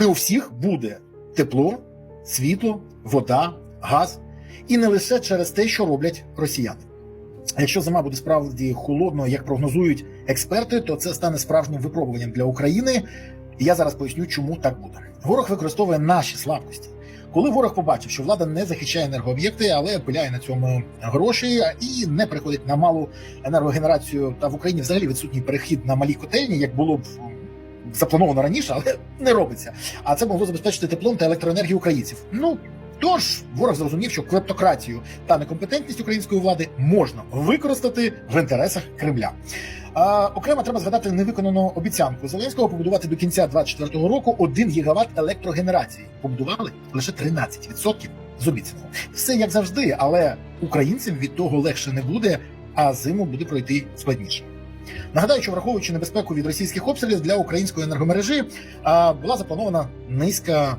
І у всіх буде тепло, світло, вода, газ, і не лише через те, що роблять росіяни. А Якщо зима буде справді холодною, як прогнозують експерти, то це стане справжнім випробуванням для України. Я зараз поясню, чому так буде. Ворог використовує наші слабкості. Коли ворог побачив, що влада не захищає енергооб'єкти, але пиляє на цьому гроші і не приходить на малу енергогенерацію, та в Україні взагалі відсутній перехід на малі котельні, як було б заплановано раніше, але не робиться. А це могло забезпечити теплом та електроенергію українців. Ну тож ворог зрозумів, що клептократію та некомпетентність української влади можна використати в інтересах Кремля. А, окремо треба згадати невиконану обіцянку Зеленського побудувати до кінця 2024 року 1 гігават електрогенерації. Побудували лише 13% з обіцяного. Все як завжди, але українцям від того легше не буде, а зиму буде пройти складніше. Нагадаю, що враховуючи небезпеку від російських обстрілів для української енергомережі, була запланована низка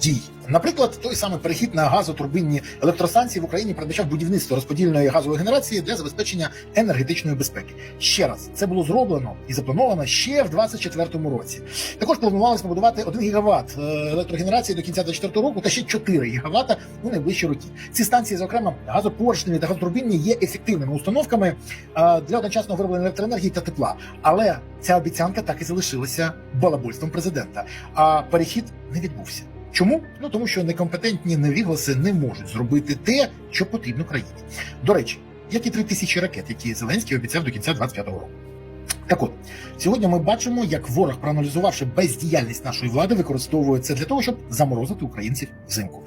дій. Наприклад, той самий перехід на газотурбинні електростанції в Україні передбачав будівництво розподільної газової генерації для забезпечення енергетичної безпеки. Ще раз це було зроблено і заплановано ще в 2024 році. Також планувалось побудувати 1 гігават е, електрогенерації до кінця 2024 року та ще 4 гігавата у найближчі роки. Ці станції, зокрема газопоршневі та газотурбінні, є ефективними установками е, для одночасного вироблення електроенергії та тепла. Але ця обіцянка так і залишилася балабольством президента. А перехід не відбувся. Чому? Ну тому що некомпетентні невігласи не можуть зробити те, що потрібно країні. До речі, як і три тисячі ракет, які Зеленський обіцяв до кінця 25-го року. Так от сьогодні ми бачимо, як ворог, проаналізувавши бездіяльність нашої влади, використовує це для того, щоб заморозити українців взимку.